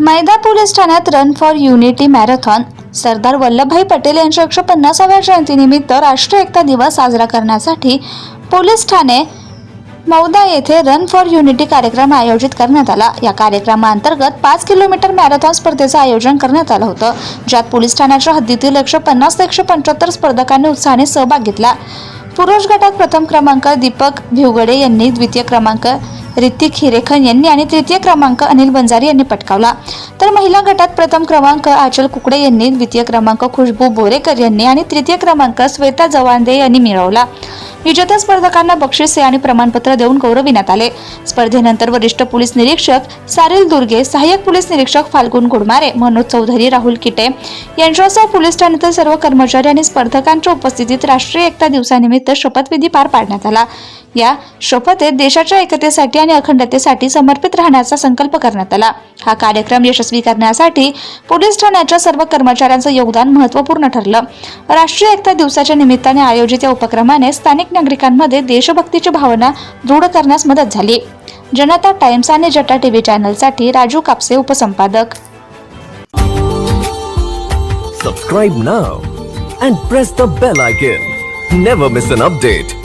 मैदा police ठाण्यात run for unity marathon. Sardar Vallabhbhai Patel यांच्या एकशे पन्नासाव्या जयंतीनिमित्त राष्ट्रीय एकता दिवस साजरा करण्यासाठी पोलीस ठाणे मौदा येथे रन फॉर युनिटी कार्यक्रम आयोजित करण्यात आला. या कार्यक्रमाअंतर्गत पाच किलोमीटर मॅरेथॉन स्पर्धेचं आयोजन करण्यात आलं होतं. ज्यात पोलीस ठाण्याच्या हद्दीतील एकशे पन्नास ते एकशे पंच्याहत्तर स्पर्धकांनी उत्साहाने सहभाग घेतला. पुरुष गटात प्रथम क्रमांक दीपक भिवगडे यांनी द्वितीय क्रमांक ऋतिक हिरेखन यांनी आणि तृतीय क्रमांक अनिल बंजारी यांनी पटकावला. तर महिला गटात प्रथम क्रमांक आचल कुकडे यांनी द्वितीय क्रमांक खुशबू बोरेकर यांनी आणि तृतीय क्रमांक श्वेता जवांदे यांनी मिळवला. विजेत्या स्पर्धकांना बक्षिसे आणि प्रमाणपत्र देऊन गौरविण्यात आले. स्पर्धेनंतर वरिष्ठ पोलीस निरीक्षक सारिल दुर्गे सहाय्यक पोलीस निरीक्षक फाल्गुन गुडमारे मनोज चौधरी राहुल किटे यांच्यासह पोलीस ठाण्यातील सर्व कर्मचारी आणि स्पर्धकांच्या उपस्थितीत राष्ट्रीय एकता दिवसानिमित्त शपथविधी पार पाडण्यात आला. या शपथेत देशाच्या एकतेसाठी आणि अखंडतेसाठी समर्पित राहण्याचा संकल्प करण्यात आला. हा कार्यक्रम यशस्वी करण्यासाठी पोलीस ठाण्याच्या सर्व कर्मचाऱ्यांचं योगदान महत्त्वपूर्ण ठरलं. राष्ट्रीय एकता दिवसाच्या निमित्ताने आयोजित या उपक्रमाने स्थानिक नागरिकांमध्ये देशभक्तीची भावना दृढ करण्यास मदत झाली. जनता टाइम्स आणि जटा टीव्ही चॅनलसाठी Raju Kapse उपसंपादक. Subscribe now and press the bell icon never miss an update